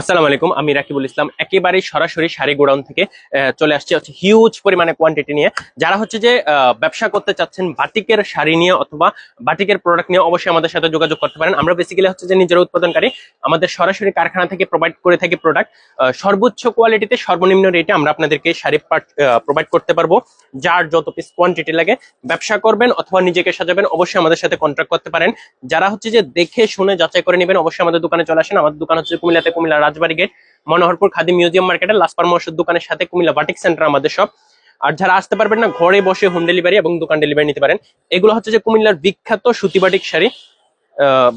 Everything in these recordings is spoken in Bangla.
আসসালামু আলাইকুম, আমি রাকিবুল ইসলাম। একেবারে সরাসরি শাড়ি গোডাউন থেকে চলে আসছে হচ্ছে হিউজ পরিমাণে কোয়ান্টিটি নিয়ে। যারা হচ্ছে যে ব্যবসা করতে চাচ্ছেন বাটিকের শাড়ি নিয়ে অথবা বাটিকের প্রোডাক্ট নিয়ে অবশ্যই আমাদের সাথে যোগাযোগ করতে পারেন। আমরা বেসিক্যালি হচ্ছে যে নিজেরা উৎপাদনকারী, আমাদের সরাসরি কারখানা থেকে প্রোভাইড করে থাকি প্রোডাক্ট সর্বোচ্চ কোয়ালিটিতে সর্বনিম্ন রেটে আমরা আপনাদেরকে শাড়ি প্রোভাইড করতে পারব। যার যত পিস কোয়ান্টিটি লাগে, ব্যবসা করবেন অথবা নিজেকে সাজাবেন, অবশ্যই আমাদের সাথে কন্ট্যাক্ট করতে পারেন। যারা হচ্ছে যে দেখে, শুনে, যাচাই করে নেবেন, অবশ্যই আমাদের দোকানে চলে আসেন। আমাদের দোকান হচ্ছে কুমিল্লাতে কুমিল্লা রাজবাড়ি গেট মনোহরপুর খাদি মিউজিয়াম মার্কেটের লাস্ট পরামর্শ দোকানের সাথে কুমিল্লা বাটিক সেন্টার আমাদের সব আর যারা আসতে পারবেন না, ঘরে বসে হোম ডেলিভারি এবং দোকান ডেলিভারি নিতে পারেন। এগুলো হচ্ছে যে কুমিল্লার বিখ্যাত সুতি বাটিক শাড়ি।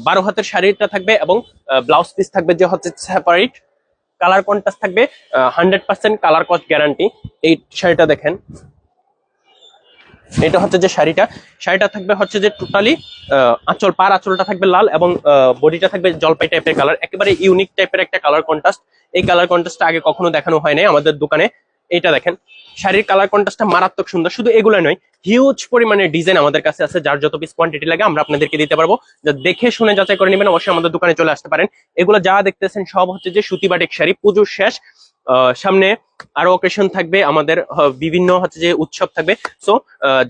বারো হাতের শাড়িটা থাকবে এবং ব্লাউজ পিস থাকবে যে হচ্ছে সেপারেট কালার কন্ট্রাস্ট থাকবে। Hundred percent colour cost guarantee এই শাড়িটা দেখেন। এটা হচ্ছে যে শাড়িটা। শাড়িটা থাকবে হচ্ছে যে টোটালি আঁচল, পার আঁচলটা থাকবে লাল এবং বডিটা থাকবে জলপাই টাইপের কালার একেবারে ইউনিক টাইপের একটা কালার কন্ট্রাস্ট এই কালার কন্ট্রাস্টটা আগে কখনো দেখানো হয় নাই আমাদের দোকানে। এটা দেখেন। শাড়ির কালার কন্ট্রাস্টটা মারাত্মক সুন্দর। শুধু এগুলো নয় হিউজ পরিমাণে ডিজাইন আমাদের কাছে আছে। যার যত পিস কোয়ান্টিটি লাগে আমরা আপনাদেরকে দিতে পারব। যা দেখে শুনে যাচাই করে নেবেন, অবশ্যই আমাদের দোকানে চলে আসতে পারেন। এগুলো যা দেখতেছেন সব হচ্ছে যে সুতি বাটিক শাড়ি। পুজোর শেষ। সামনে আরও অকেশন থাকবে আমাদের বিভিন্ন হচ্ছে যে উৎসব থাকবে। সো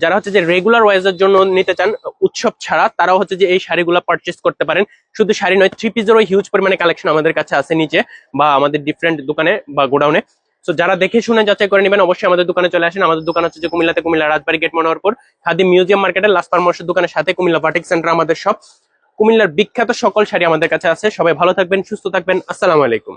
যারা হচ্ছে যে রেগুলার ওয়াইজের জন্য নিতে চান, উৎসব ছাড়া তারাও হচ্ছে যে এই শাড়িগুলো পারচেস করতে পারেন। শুধু শাড়ি নয় থ্রি পিসেরও হিউজ পরিমাণে কালেকশন আমাদের কাছে আছে নিচে বা আমাদের ডিফারেন্ট দোকানে বা গোডাউনে সো যারা দেখে শুনে যাচাই করে নেবেন, অবশ্যই আমাদের দোকানে চলে আসেন। আমাদের দোকান হচ্ছে যে কুমিল্লাতে কুমিল্লা রাজবাড়ি গেট মনোহরপুর। খাদি মিউজিয়াম মার্কেটের লাস্ট পরামর্শ দোকানের সাথে কুমিল্লা বাটিক সেন্টার আমাদের সব কুমিল্লার বিখ্যাত সকল শাড়ি আমাদের কাছে আছে। সবাই ভালো থাকবেন, সুস্থ থাকবেন। আসসালামু আলাইকুম।